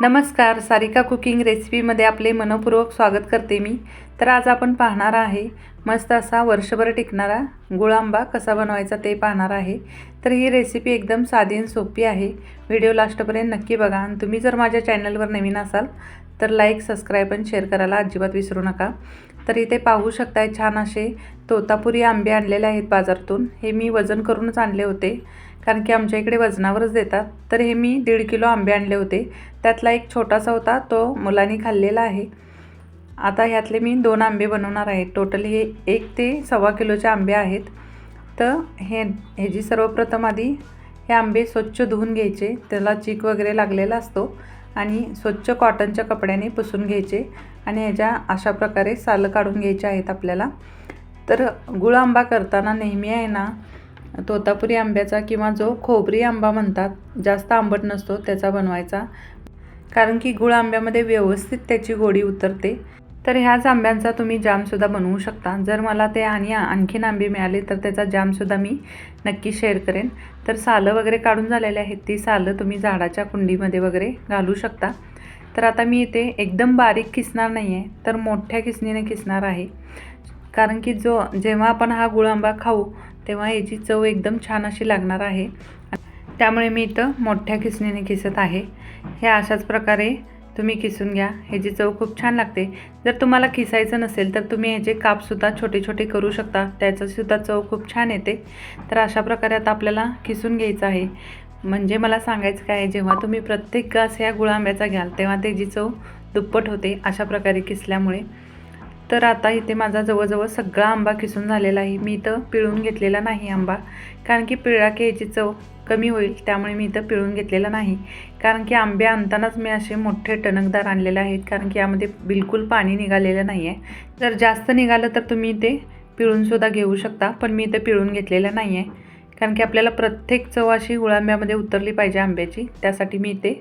नमस्कार सारिका कुकिंग रेसिपीमध्ये आपले मनपूर्वक स्वागत करते मी. तर आज आपण पाहणार आहे मस्त असा वर्षभर टिकणारा गुळांबा कसा बनवायचा ते पाहणार आहे. तर ही रेसिपी एकदम साधी आणि सोपी आहे. व्हिडिओ लास्टपर्यंत नक्की बघा आणि तुम्ही जर माझ्या चॅनलवर नवीन असाल तर लाईक सबस्क्राईब आणि शेअर करायला अजिबात विसरू नका. तर इथे पाहू शकताय छान असे तोतापुरी आंबे आणलेले आहेत बाजारातून. हे मी वजन करूनच आणले होते कारण की आमच्या इकडे वजनावरच देतात. तर हे मी दीड किलो आंबे आणले होते. त्यातला एक छोटासा होता तो मुलांनी खाल्लेला आहे. आता ह्यातले मी दोन आंबे बनवणार आहे. टोटल हे एक ते सव्वा किलोचे आंबे आहेत. तर हे ह्याची सर्वप्रथम आधी हे आंबे स्वच्छ धुवून घ्यायचे. त्याला चीक वगैरे लागलेला असतो. आणि स्वच्छ कॉटनच्या कपड्याने पुसून घ्यायचे. आणि ह्याच्या अशा प्रकारे सालं काढून घ्यायच्या आहेत आपल्याला. तर गुळ आंबा करताना नेहमी आहे ना तोतापुरी आंब्याचा किंवा जो खोबरी आंबा म्हणतात जास्त आंबट नसतो त्याचा बनवायचा. कारण की गुळ आंब्यामध्ये व्यवस्थित त्याची गोडी उतरते. तर ह्याच आंब्यांचा तुम्ही जामसुद्धा बनवू शकता. जर मला ते आणि आणखीन आंबे मिळाले तर त्याचा जामसुद्धा मी नक्की शेअर करेन. तर सालं वगैरे काढून झालेले आहेत ती सालं तुम्ही झाडाच्या कुंडीमध्ये वगैरे घालू शकता. तर आता मी इथे एकदम बारीक किसणार नाही आहे तर मोठ्या किसणीने किसणार आहे. कारण की जो जेव्हा आपण हा गुळ आंबा खाऊ तेव्हा याची चव एकदम छान अशी लागणार आहे. त्यामुळे मी इथं मोठ्या किसणीने किसत आहे. हे अशाच प्रकारे तुम्ही किसून घ्या. ह्याची चव खूप छान लागते. जर तुम्हाला किसायचं नसेल तर तुम्ही ह्याचे कापसुद्धा छोटे छोटे करू शकता. त्याचंसुद्धा चव खूप छान येते. तर अशा प्रकारे आता आपल्याला किसून घ्यायचं आहे. म्हणजे मला सांगायचं काय जेव्हा तुम्ही प्रत्येक घास ह्या गुळांब्याचा घ्याल तेव्हा त्याची चव दुप्पट होते अशा प्रकारे किसल्यामुळे. तर आता इथे माझा जवळजवळ सगळा आंबा किसून झालेला आहे. मी इथं पिळून घेतलेला नाही आंबा कारण की पिळा की याची चव कमी होईल त्यामुळे मी इथं पिळून घेतलेला नाही. कारण की आंबे आणतानाच मी असे मोठे टणकदार आणलेले आहेत कारण की यामध्ये बिलकुल पाणी निघालेलं नाही आहे जर जास्त निघालं तर तुम्ही इथे पिळूनसुद्धा घेऊ शकता पण मी इथे पिळून घेतलेलं नाही आहे कारण की आपल्याला प्रत्येक चव अशी गुळांब्यामध्ये उतरली पाहिजे आंब्याची. त्यासाठी मी इथे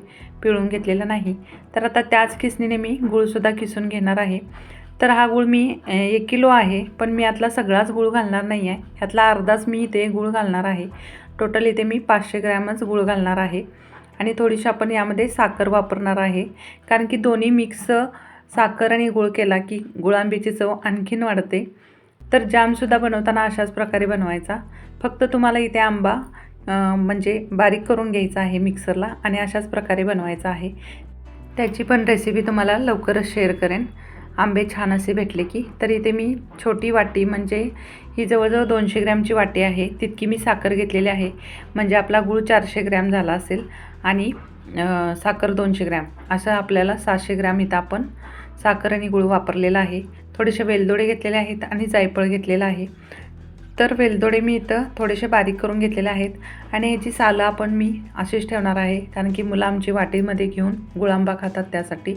पिळून घेतलेलं नाही. तर आता त्याच किसणीने मी गुळसुद्धा किसून घेणार आहे. तर हा गूळ मी एक किलो आहे पण मी यातला सगळाच गूळ घालणार नाही आहे. ह्यातला अर्धाच मी इथे गूळ घालणार आहे. टोटल इथे मी पाचशे ग्रॅमच गूळ घालणार आहे. आणि थोडीशी आपण यामध्ये साखर वापरणार आहे. कारण की दोन्ही मिक्स साखर आणि गूळ केला की गुळांबीची चव आणखीन वाढते. तर जामसुद्धा बनवताना अशाच प्रकारे बनवायचा. फक्त तुम्हाला इथे आंबा म्हणजे बारीक करून घ्यायचा आहे मिक्सरला आणि अशाच प्रकारे बनवायचा आहे. त्याची पण रेसिपी तुम्हाला लवकरच शेअर करेन. आंबे छान असे भेटले की तर इथे मी छोटी वाटी म्हणजे ही जवळजवळ दोनशे ग्रॅमची वाटी आहे तितकी मी साखर घेतलेली आहे. म्हणजे आपला गूळ चारशे ग्रॅम झाला असेल आणि साखर दोनशे ग्रॅम. असं आपल्याला सातशे ग्रॅम इथं आपण साखर आणि गूळ वापरलेला आहे. थोडेसे वेलदोडे घेतलेले आहेत आणि जायफळ घेतलेलं आहे. तर वेलदोडे मी इथं थोडेसे बारीक करून घेतलेले आहेत आणि ह्याची सालं आपण मी अशीच ठेवणार आहे कारण की मुलं आमची वाटीमध्ये घेऊन गुळांबा खातात त्यासाठी.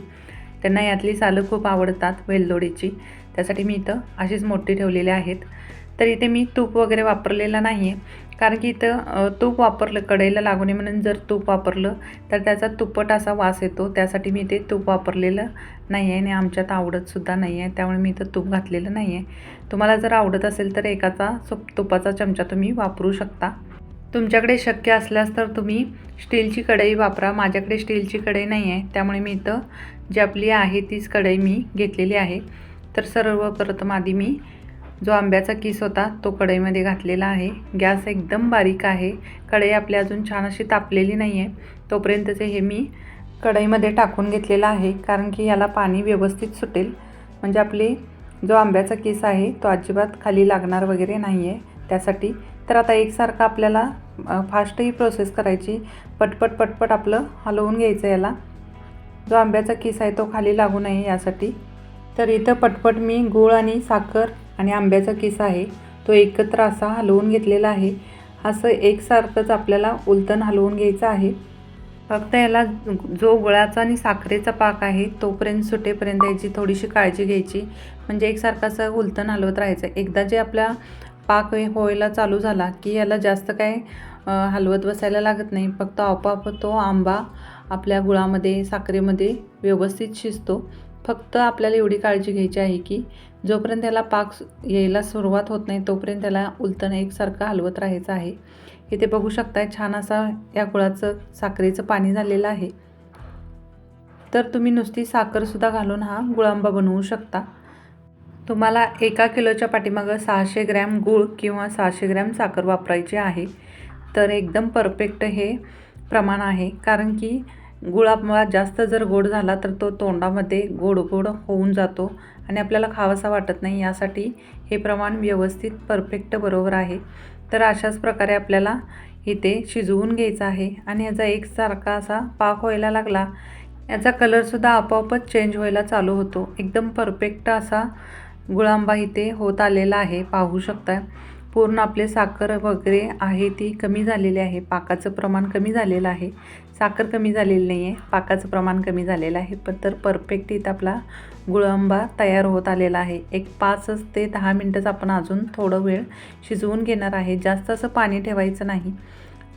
त्यांना यातली सालं खूप आवडतात वेलदोडीची. त्यासाठी मी इथं अशीच मोठी ठेवलेली आहेत. तर इथे मी तूप वगैरे वापरलेला नाही आहे कारण की इथं तूप वापरलं कढईला लागू नये म्हणून जर तूप वापरलं तर त्याचा तुप्पट असा वास येतो. त्यासाठी मी इथे तूप वापरलेलं नाही आहे आणि आमच्यात आवडतसुद्धा नाही आहे त्यामुळे मी इथं तूप घातलेलं नाही आहे तुम्हाला जर आवडत असेल तर एकाचा तुपाचा चमचा तुम्ही वापरू शकता. तुमच्याकडे शक्य असल्यास तर तुम्ही स्टीलची कढई वापरा. माझ्याकडे स्टीलची कढई नाही आहे त्यामुळे मी इथं जी आपली आहे तीच कढई मी घेतलेली आहे. तर सर्वप्रथम आधी मी जो आंब्याचा किस होता तो कढईमध्ये घातलेला आहे. गॅस एकदम बारीक आहे. कढई आपली अजून छान अशी तापलेली नाही आहे तोपर्यंतचे हे मी कढईमध्ये टाकून घेतलेलं आहे कारण की याला पाणी व्यवस्थित सुटेल. म्हणजे आपले जो आंब्याचा किस आहे तो अजिबात खाली लागणार वगैरे नाही आहे त्यासाठी तर आता एकसारखं आपल्याला फास्ट ही प्रोसेस करायची. पटपट पटपट आपलं हलवून घ्यायचं याला. जो आंब्याचा किस आहे तो खाली लागू नये यासाठी. तर इथं पटपट मी गूळ आणि साखर आणि आंब्याचा किस आहे तो एकत्र असा हलवून घेतलेला आहे. असं एकसारखंच आपल्याला उलटण हलवून घ्यायचं आहे. फक्त याला जो गुळाचा आणि साखरेचा पाक आहे तोपर्यंत सुटेपर्यंत याची थोडीशी काळजी घ्यायची. म्हणजे एकसारखं असं उलटण हलवत राहायचं. एकदा जे आपला पाक व्हायला चालू झाला की याला जास्त काय हलवत बसायला लागत नाही. फक्त आपोआप तो आंबा आपल्या गुळामध्ये साखरेमध्ये व्यवस्थित शिजतो. फक्त आपल्याला एवढी काळजी घ्यायची आहे की जोपर्यंत त्याला पाक यायला सुरुवात होत नाही तोपर्यंत त्याला उलटणं एकसारखं हलवत राहायचं आहे. इथे बघू शकताय छान असा या गुळाचं साखरेचं पाणी झालेलं आहे. तर तुम्ही नुसती साखरसुद्धा घालून हा गुळांबा बनवू शकता. तुम्हाला एका किलोच्या पाठीमागं सहाशे ग्रॅम गूळ किंवा सहाशे ग्रॅम साखर वापरायची आहे. तर एकदम परफेक्ट हे प्रमाण आहे. कारण की गुळामुळा जास्त जर गोड झाला तर तो तोंडामध्ये गोड गोड होऊन जातो आणि आपल्याला खावासा वाटत नाही. यासाठी हे प्रमाण व्यवस्थित परफेक्ट बरोबर आहे. तर अशाच प्रकारे आपल्याला इथे शिजवून घ्यायचं आहे आणि याचा एकसारखा असा पाक व्हायला लागला. याचा कलरसुद्धा आपोआपच चेंज व्हायला चालू होतो. एकदम परफेक्ट असा गुळांबा इथे होत आलेला आहे. पाहू शकता पूर्ण आपले साखर वगैरे आहे ती कमी झालेली आहे. पाकाचं प्रमाण कमी झालेलं आहे. साखर कमी झालेली नाही आहे पाकाचं प्रमाण कमी झालेलं आहे पण तर परफेक्ट इथं आपला गुळंबा तयार होत आलेला आहे. एक पाच ते दहा मिनटंच आपण अजून थोडं वेळ शिजवून घेणार आहे. जास्त असं पाणी ठेवायचं नाही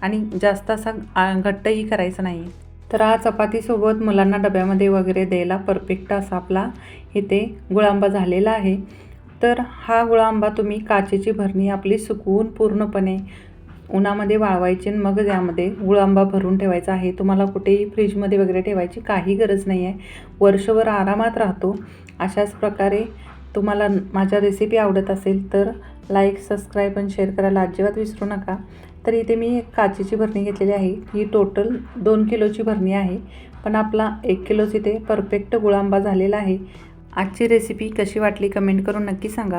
आणि जास्त असा घट्टही करायचं नाही. तर हा चपातीसोबत मुलांना डब्यामध्ये वगैरे द्यायला परफेक्ट असा आपला इथे गुळांबा झालेला आहे. तर हा गुळांबा तुम्ही काचेची भरणी आपली सुकवून पूर्णपणे उन्हामध्ये वाळवायचे आणि मग यामध्ये गुळांबा भरून ठेवायचा आहे. तुम्हाला कुठेही फ्रीजमध्ये वगैरे ठेवायची काही गरज नाही आहे. वर्षभर आरामात राहतो. अशाच प्रकारे तुम्हाला माझ्या रेसिपी आवडत असेल तर लाईक सबस्क्राईब आणि शेअर करायला अजिबात विसरू नका. तर इथे मी एक काचेची भरणी घेतलेली आहे. ही टोटल दोन किलोची भरणी आहे. पण आपला एक किलोच इथे परफेक्ट गुळांबा झालेला आहे. आजची रेसिपी कशी वाटली कमेंट करून नक्की सांगा.